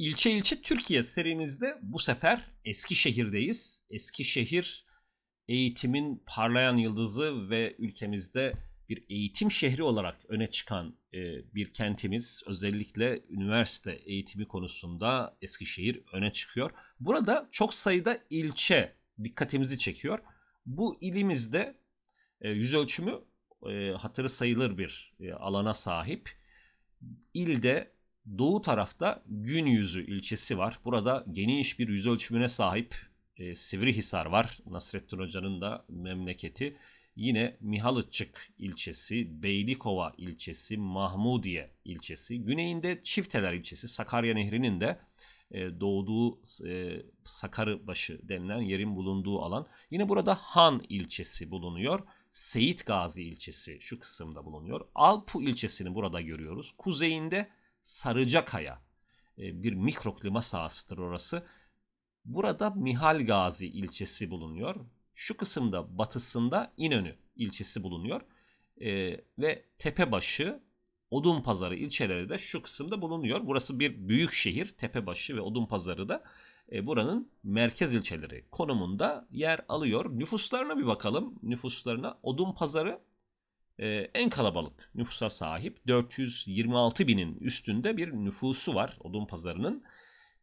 İlçe İlçe Türkiye serimizde bu sefer Eskişehir'deyiz. Eskişehir eğitimin parlayan yıldızı ve ülkemizde bir eğitim şehri olarak öne çıkan e, bir kentimiz. Özellikle üniversite eğitimi konusunda Eskişehir öne çıkıyor. Burada çok sayıda ilçe dikkatimizi çekiyor. Bu ilimizde e, yüz ölçümü e, hatırı sayılır bir e, alana sahip. İlde doğu tarafta Gün Yüzü ilçesi var. Burada geniş bir yüz ölçümüne sahip e, Sivrihisar var. Nasrettin Hoca'nın da memleketi. Yine Mihalıçık ilçesi, Beylikova ilçesi, Mahmudiye ilçesi. Güneyinde Çifteler ilçesi, Sakarya Nehri'nin de e, doğduğu e, Sakarıbaşı denilen yerin bulunduğu alan. Yine burada Han ilçesi bulunuyor. Seyit Gazi ilçesi şu kısımda bulunuyor. Alpu ilçesini burada görüyoruz. Kuzeyinde Sarıcakaya e, bir mikroklima sahasıdır orası. Burada Mihal Gazi ilçesi bulunuyor. Şu kısımda batısında İnönü ilçesi bulunuyor. E, ve Tepebaşı, Odunpazarı ilçeleri de şu kısımda bulunuyor. Burası bir büyük şehir. Tepebaşı ve Odunpazarı da e, buranın merkez ilçeleri konumunda yer alıyor. Nüfuslarına bir bakalım. Nüfuslarına Odunpazarı en kalabalık nüfusa sahip 426 binin üstünde bir nüfusu var Odunpazarı'nın.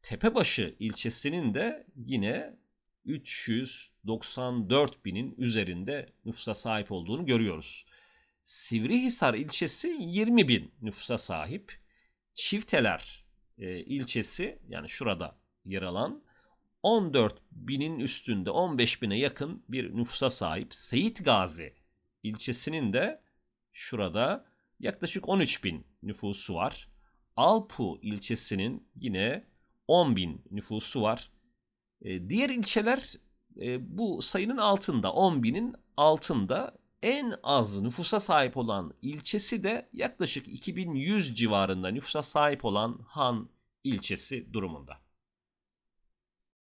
Tepebaşı ilçesinin de yine 394 binin üzerinde nüfusa sahip olduğunu görüyoruz. Sivrihisar ilçesi 20 bin nüfusa sahip. Çifteler e, ilçesi yani şurada yer alan 14 binin üstünde 15 bine yakın bir nüfusa sahip. Seyit Gazi ilçesinin de şurada yaklaşık 13 bin nüfusu var. Alpu ilçesinin yine 10 bin nüfusu var. E, diğer ilçeler e, bu sayının altında 10 binin altında en az nüfusa sahip olan ilçesi de yaklaşık 2100 civarında nüfusa sahip olan Han ilçesi durumunda.